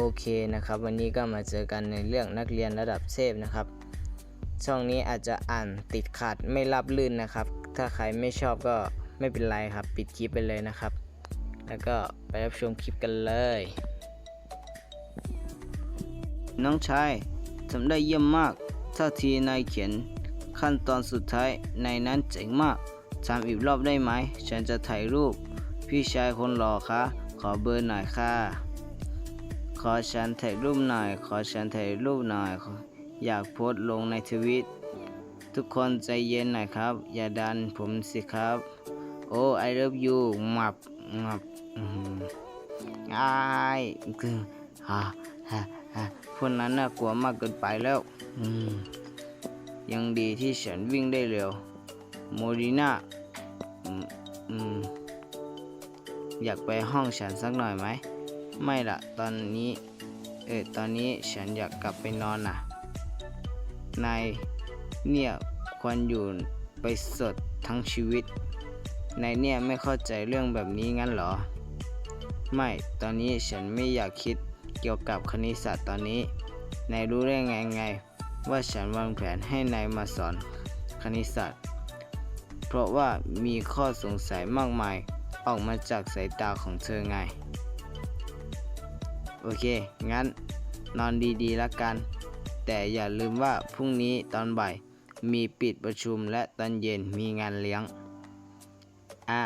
โอเคนะครับ วันนี้ก็มาเจอกันในเรื่องนักเรียนระดับเทพนะครับ ช่องนี้อาจจะอ่านติดขัดไม่รับลื่นนะครับ ถ้าใครไม่ชอบก็ไม่เป็นไรครับ ปิดคลิปไปเลยนะครับ แล้วก็ไปรับชมคลิปกันเลย น้องชายทำได้เยี่ยมมากถ้าทีนายเขียนขั้นตอนสุดท้ายในนั้นเจ๋งมากทำอีกรอบได้ไหม ฉันจะถ่ายรูป พี่ชายคนหล่อคะ ขอเบอร์หน่อยค่ะ ขอฉันถ่ายรูปหน่อย ขอฉันถ่ายรูปหน่อย อยากโพสต์ลงในทวิต ทุกคนใจเย็นหน่อยครับ อย่าดันผมสิครับ โอ้ I love you งับงับอืมอายคือฮ่าฮ่าฮ่าพวกนั้นน่ากลัวมากเกินไปแล้วยังดีที่ฉันวิ่งได้เร็ว โมดิน่าอยากไปห้องฉันสักหน่อยไหม ไม่ละตอนนี้เออตอนนี้ฉันอยากกลับไปนอนน่ะนายเนี่ยควรอยู่ไปสดทั้งชีวิตนายเนี่ยไม่เข้าใจเรื่องแบบนี้งั้นเหรอ ไม่ตอนนี้ฉันไม่อยากคิดเกี่ยวกับคณิตศาสตร์ตอนนี้นายรู้ได้ไงไง ว่าฉันวางแผนให้นายมาสอนคณิตศาสตร์ เพราะว่ามีข้อสงสัยมากมายออกมาจากสายตาของเธอไง โอเค งั้นนอนดีๆแล้วกัน แต่อย่าลืมว่าพรุ่งนี้ตอนบ่าย มีปิดประชุมและตอนเย็นมีงานเลี้ยง อ่า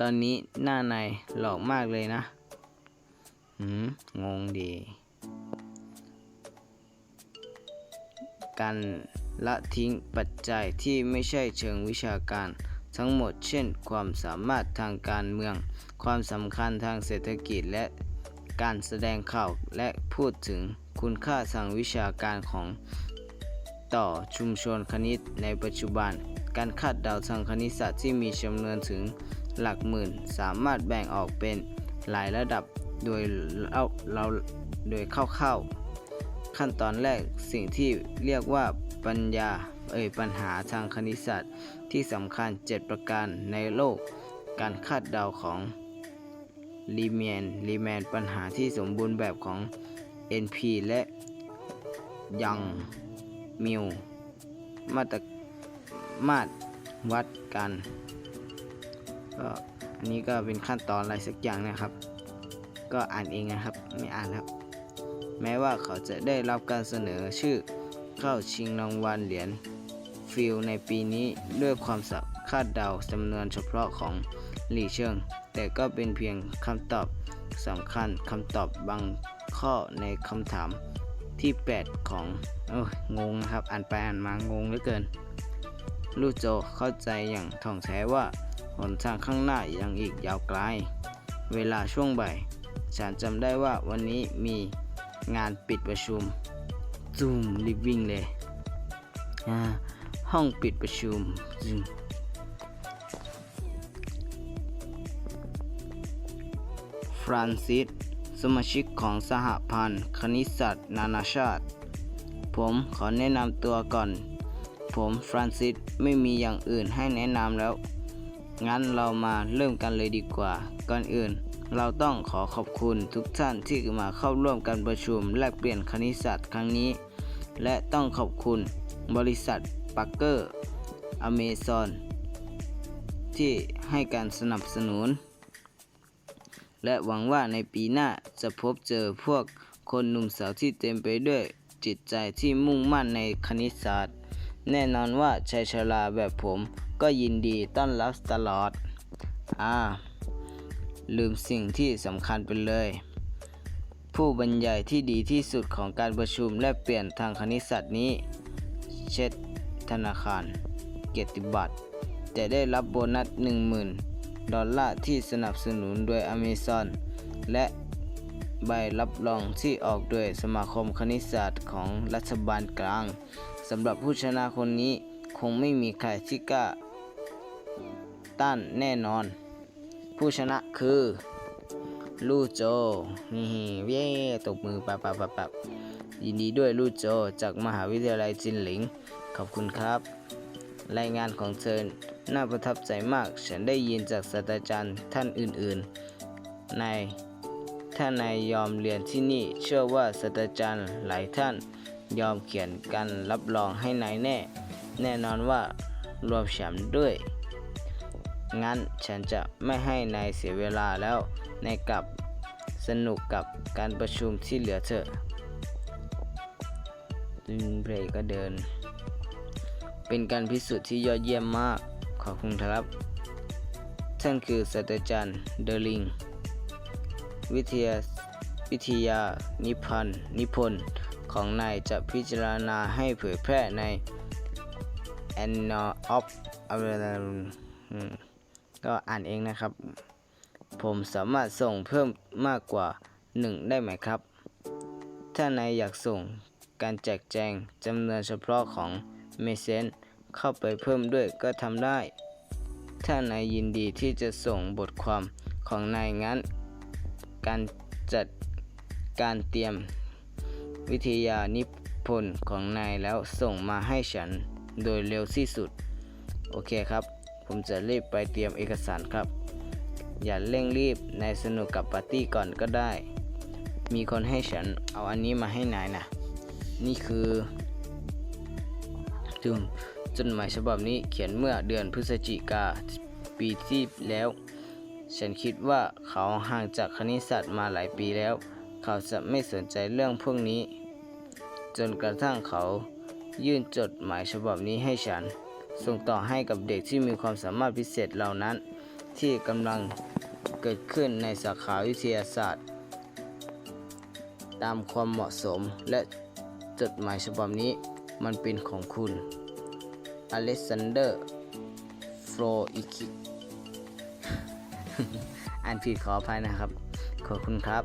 ตอนนี้หน้าในหลอกมากเลยนะ หืม งงดี การละทิ้งปัจจัยที่ไม่ใช่เชิงวิชาการทั้งหมดเช่น ความสามารถทางการเมือง ความสำคัญทางเศรษฐกิจและ การแสดงข่าวและพูดถึงคุณค่าทางวิชาการของต่อชุมชนคณิตในปัจจุบัน การคาดเดาทางคณิตศาสตร์ที่มีจำนวนถึงหลักหมื่น สามารถแบ่งออกเป็นหลายระดับโดยเราเราโดยคร่าวๆขั้นตอนแรกสิ่งที่เรียกว่าปัญญาเอ่ยปัญหาทางคณิตศาสตร์ที่สำคัญ 7 ประการในโลก การคาดเดาของ ลีเมียนลีแมนปัญหาที่สมบูรณ์แบบของ NP และยังมิวมาตรมาตรวัดกันก็อันนี้ก็เป็นขั้นตอนอะไรสักอย่างนะครับ ก็อ่านเองนะครับไม่อ่านครับแม้ว่าเขาจะได้รับการเสนอชื่อเข้าชิงรางวัลเหรียญฟิลในปีนี้ด้วยความสับคาดเดาจำนวนเฉพาะของหลี่เชิง แต่ก็เป็นเพียงคำตอบสำคัญคำตอบบางข้อในคำถามที่ 8 ของโอ้งงนะครับ อ่านไปอ่านมางงเหลือเกิน ลูโจเข้าใจอย่างท่องแท้ว่าหนทางข้างหน้ายังอีกยาวไกล เวลาช่วงบ่าย ฉันจำได้ว่าวันนี้มีงานปิดประชุมซูมรีบวิ่งเลย ห้องปิดประชุมซูม ฟรานซิส สมาชิกของสหพันธ์ คณิตศาสตร์นานาชาติ ผมขอแนะนำตัวก่อน ผมฟรานซิสไม่มีอย่างอื่นให้แนะนำแล้ว งั้นเรามาเริ่มกันเลยดีกว่า ก่อนอื่น เราต้องขอขอบคุณทุกท่านที่มาเข้าร่วมการประชุมแลกเปลี่ยนคณิตศาสตร์ครั้งนี้ และต้องขอบคุณบริษัทปักเกอร์อเมซอนที่ให้การสนับสนุน และหวังว่าในปีหน้าจะพบเจอพวกคนหนุ่มสาวที่เต็มไปด้วยจิตใจที่มุ่งมั่นในคณิตศาสตร์ แน่นอนว่าชายชราแบบผมก็ยินดีต้อนรับตลอด อ่า ลืมสิ่งที่สำคัญไปเลย ผู้บรรยายที่ดีที่สุดของการประชุมและเปลี่ยนทางคณิตศาสตร์นี้ เช่นธนาคาร เกียรติบัตร จะได้รับโบนัส 10,000 ดอลลาร์ที่สนับสนุนโดย Amazon และใบรับรองที่ออกโดยสมาคมคณิตศาสตร์ของรัฐบาลกลางสำหรับผู้ชนะคนนี้คงไม่มีใครที่กล้าต้านแน่นอน ผู้ชนะคือลู่โจ นี่เย้ตบมือปับปับปับปับยินดีด้วยลู่โจจากมหาวิทยาลัยจินหลิง ขอบคุณครับ รายงานของเธอ น่าประทับใจมาก ฉันได้ยินจากศาสตราจารย์ท่านอื่นๆ ในถ้านายยอมเรียนที่นี่ เชื่อว่าศาสตราจารย์หลายท่านยอมเขียนการรับรองให้นายแน่ แน่นอนว่ารวมแชมป์ด้วย งั้นฉันจะไม่ให้นายเสียเวลาแล้วนายกลับสนุกกับการประชุมที่เหลือเถอะลินเบรก็เดิน เป็นการพิสูจน์ที่ยอดเยี่ยมมาก ขอบคุณครับ ท่านคือศาสตราจารย์เดอลิง วิทยาวิทยานิพันธ์นิพนธ์ของนายจะพิจารณาให้เผยแพร่ใน a n n a of อืมก็อ่านเองนะครับ ผมสามารถส่งเพิ่มมากกว่า 1 ได้ไหมครับ ถ้านายอยากส่งการแจกแจงจำนวนเฉพาะของเมเซน เข้าไปเพิ่มด้วยก็ทำได้ ถ้านายยินดีที่จะส่งบทความของนายงั้น การจัดการเตรียมวิทยานิพนธ์ของนายแล้วส่งมาให้ฉันโดยเร็วที่สุด โอเคครับ ผมจะรีบไปเตรียมเอกสารครับ อย่าเร่งรีบนายสนุกกับปาร์ตี้ก่อนก็ได้ มีคนให้ฉันเอาอันนี้มาให้นายนะ นี่คือถึง จดหมายฉบับนี้เขียนเมื่อเดือนพฤศจิกาปีที่แล้ว ฉันคิดว่าเขาห่างจากคณิตศาสตร์มาหลายปีแล้ว เขาจะไม่สนใจเรื่องพวกนี้ จนกระทั่งเขายื่นจดหมายฉบับนี้ให้ฉัน ส่งต่อให้กับเด็กที่มีความสามารถพิเศษเหล่านั้น ที่กำลังเกิดขึ้นในสาขาวิทยาศาสตร์ ตามความเหมาะสมและจดหมายฉบับนี้มันเป็นของคุณ อเล็กซานเดอร์ฟโรอิคิอ่านผิดขออภัยนะครับ ขอบคุณครับ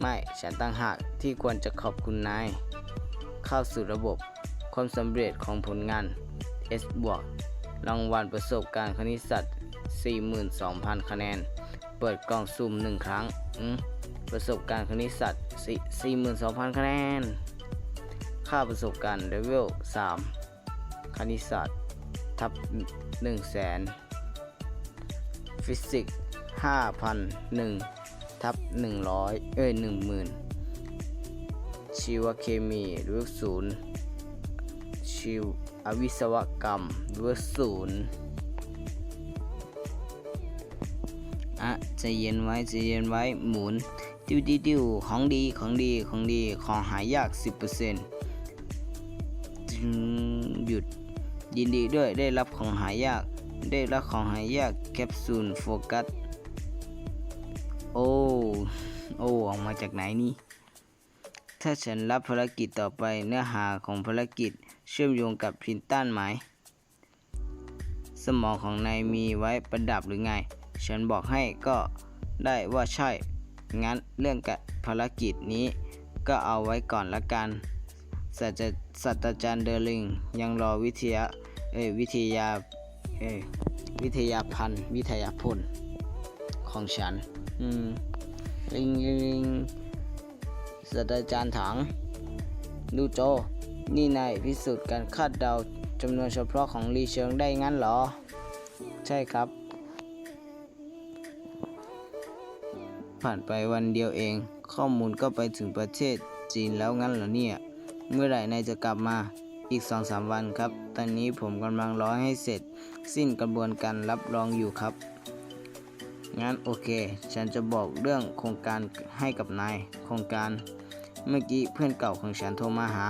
ไม่ฉันตั้งหากที่ควรจะขอบคุณนาย เข้าสู่ระบบความสำเร็จของผลงาน S บวกรางวัลประสบการณ์คณิตศาสตร์ 42,000 คะแนน เปิดกล่องสุ่มหนึ่งครั้ง ประสบการณ์คณิตศาสตร์ 42,000 คะแนน ค่าประสบการณ์เลเวล3 คณิตศาสตร์ทับ1แสนฟิสิกส์5,001ทับ100เอ้ย10,000ชีวเคมีเลเวลศูนย์ชีวอวิศวกรรมเลเวลศูนย์อะใจเย็นไว้ใจเย็นไว้หมุนดิวดิวดิวของดีของดีของดีของหายาก 10% หยุดยินดีด้วยได้รับของหายาก ได้รับของหายากแคปซูลโฟกัส โอ้ โอ้ออกมาจากไหนนี่ ถ้าฉันรับภารกิจต่อไปเนื้อหาของภารกิจเชื่อมโยงกับพินต้านไหม สมองของนายมีไว้ประดับหรือไง ฉันบอกให้ก็ได้ว่าใช่ งั้นเรื่องกับภารกิจนี้ก็เอาไว้ก่อนละกัน ศาสตราศาสตราจารย์เดอร์ลิง ยังรอวิทยาเอ้ยวิทยาเอ้ยวิทยาพันธ์วิทยาพลของฉัน อืมลิงลิงลิงศาสตราจารย์ถัง ดูโจ นี่นายพิสูจน์การคาดเดาจำนวนเฉพาะของลีเชิงได้งั้นเหรอ ใช่ครับ ผ่านไปวันเดียวเอง ข้อมูลก็ไปถึงประเทศจีนแล้วงั้นเหรอเนี่ย เมื่อไหร่นายจะกลับมาอีกสองสามวันครับ ตอนนี้ผมกำลังรอให้เสร็จ สิ้นกระบวนการรับรองอยู่ครับ งั้นโอเค ฉันจะบอกเรื่องโครงการให้กับนาย โครงการ เมื่อกี้เพื่อนเก่าของฉันโทรมาหา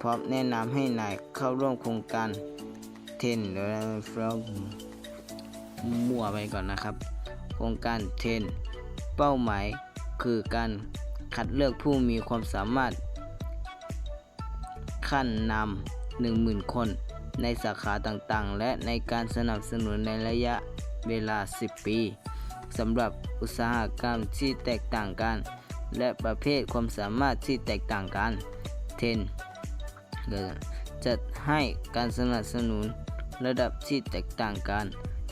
พร้อมแนะนำให้นายเข้าร่วมโครงการเทนหรือฟรองมั่วไปก่อนนะครับ โครงการเทนเป้าหมายคือการคัดเลือกผู้มีความสามารถ ขั้นนำ10,000 คน ในสาขาต่างๆ และในการสนับสนุนในระยะเวลา 10 ปีสำหรับอุตสาหกรรมที่แตกต่างกัน และประเภทความสามารถที่แตกต่างกัน 10. จัดให้การสนับสนุนระดับที่แตกต่างกัน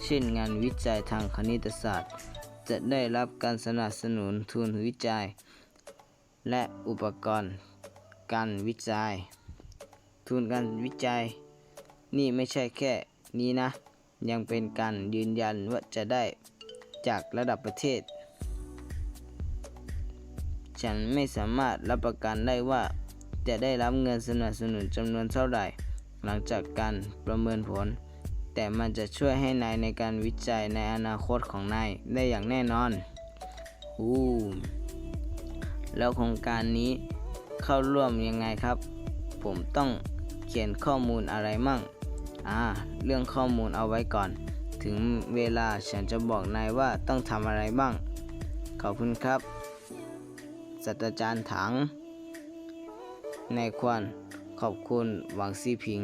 เช่นงานวิจัยทางคณิตศาสตร์ จะได้รับการสนับสนุนทุนวิจัย และอุปกรณ์การวิจัย ทุนการวิจัย นี่ไม่ใช่แค่นี้นะ ยังเป็นการยืนยันว่าจะได้จากระดับประเทศ ฉันไม่สามารถรับประกันได้ว่าจะได้รับเงินสนับสนุนจำนวนเท่าไหร่ หลังจากการประเมินผล แต่มันจะช่วยให้นายในการวิจัยในอนาคตของนายได้อย่างแน่นอนอู้แล้วโครงการนี้เข้าร่วมยังไงครับ ผมต้อง เขียนข้อมูลอะไรมั่ง อ่า เรื่องข้อมูลเอาไว้ก่อน ถึงเวลาฉันจะบอกนายว่าต้องทำอะไรบ้าง ขอบคุณครับ ศาสตราจารย์ถัง นายควรขอบคุณหวังซีผิง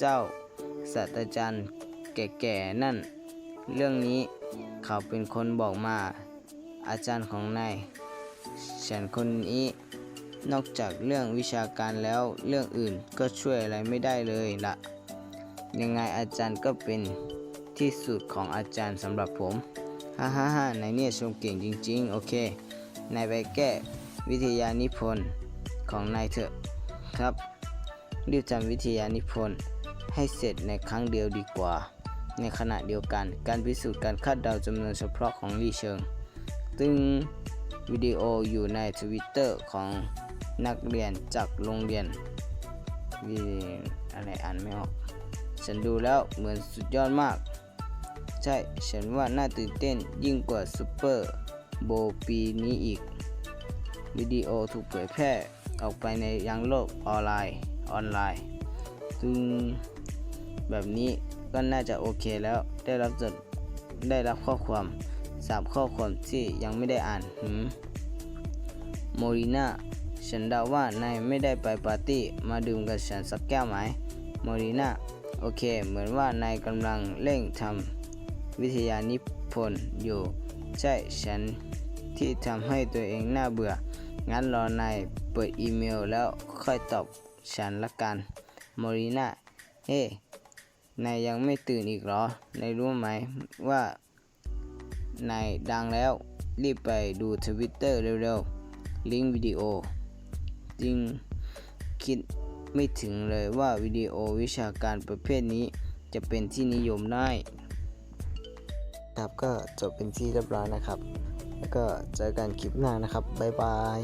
เจ้าศาสตราจารย์แก่ๆนั่น เรื่องนี้เขาเป็นคนบอกมา อาจารย์ของนายฉันคนนี้ นอกจากเรื่องวิชาการแล้วเรื่องอื่นก็ช่วยอะไรไม่ได้เลยละยังไงอาจารย์ก็เป็นที่สุดของอาจารย์สำหรับผมฮ่าฮ่าฮ่านายเนี่ยชมเก่งจริงๆ โอเคนายไปแก้วิทยานิพนธ์ของนายเถอะครับรีบทำวิทยานิพนธ์ให้เสร็จในครั้งเดียวดีกว่า ในขณะเดียวกัน การพิสูจน์การคาดเดาจำนวนเฉพาะของลี่เชิง ซึ่งวิดีโออยู่ในทวิตเตอร์ของ นักเรียนจากโรงเรียนวิอะไรอ่านไม่ออก ฉันดูแล้วเหมือนสุดยอดมาก ใช่ ฉันว่าน่าตื่นเต้นยิ่งกว่าซูเปอร์โบปีนี้อีก วิดีโอถูกเผยแพร่ออกไปในยังโลกออนไลน์ออนไลน์ซึ่งแบบนี้ก็น่าจะโอเคแล้วได้รับจดได้รับข้อความสามข้อความที่ยังไม่ได้อ่านหืมโมริน่า ฉันเดาว่านายไม่ได้ไปปาร์ตี้ มาดื่มกับฉันสักแก้วไหมโมริน่าโอเค เหมือนว่านายกำลังเร่งทำวิทยานิพนธ์อยู่ ใช่ฉันที่ทำให้ตัวเองน่าเบื่อ งั้นรอนายเปิดอีเมลแล้วค่อยตอบฉันละกันโมริน่าเฮ้ นายยังไม่ตื่นอีกหรอ นายรู้ไหมว่า นายดังแล้ว รีบไปดูทวิตเตอร์เร็วๆ ลิงก์วิดีโอ จริงคิดไม่ถึงเลยว่าวิดีโอวิชาการประเภทนี้จะเป็นที่นิยมได้ ครับก็จบเป็นที่เรียบร้อยนะครับ แล้วก็เจอกันคลิปหน้านะครับ บ๊ายบาย